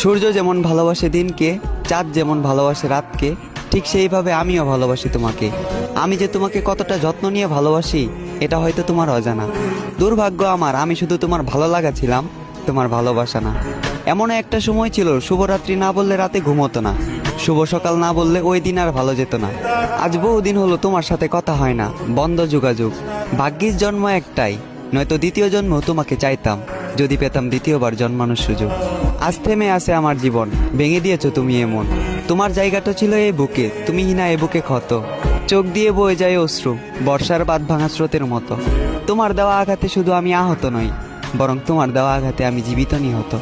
সূর্য যেমন ভালোবাসে দিনকে, চাঁদ যেমন ভালোবাসে রাতকে, ঠিক সেইভাবে আমিও ভালোবাসি তোমাকে। আমি যে তোমাকে কতটা যত্ন নিয়ে ভালোবাসি, এটা হয়তো তোমার অজানা। দুর্ভাগ্য আমার, আমি শুধু তোমার ভালো লাগা ছিলাম, তোমার ভালোবাসা না। এমন একটা সময় ছিল, শুভরাত্রি না বললে রাতে ঘুমোতো না। শুভ সকাল না বললে ওই দিন আর ভালো যেত না। আজ বহুদিন হলো তোমার সাথে কথা হয় না, বন্ধ যোগাযোগ। ভাগ্যিস জন্ম একটাই, নয়তো দ্বিতীয় জন্ম তোমাকে চাইতাম। যদি পেতাম দ্বিতীয়বার জন্মানোর সুযোগ। আজ থেমে আছে আমার জীবন। ভেঙে দিয়েছ তুমি এমন তোমার জায়গাটা ছিল এ বুকে। তুমি হিনা এ বুকে ক্ষত। চোখ দিয়ে বয়ে যায় অশ্রু, বর্ষার বাদ ভাঙা স্রোতের মতো। তোমার দেওয়া আঘাতে শুধু আমি আহত নই, বরং তোমার দেওয়া আঘাতে আমি জীবিত নিহত।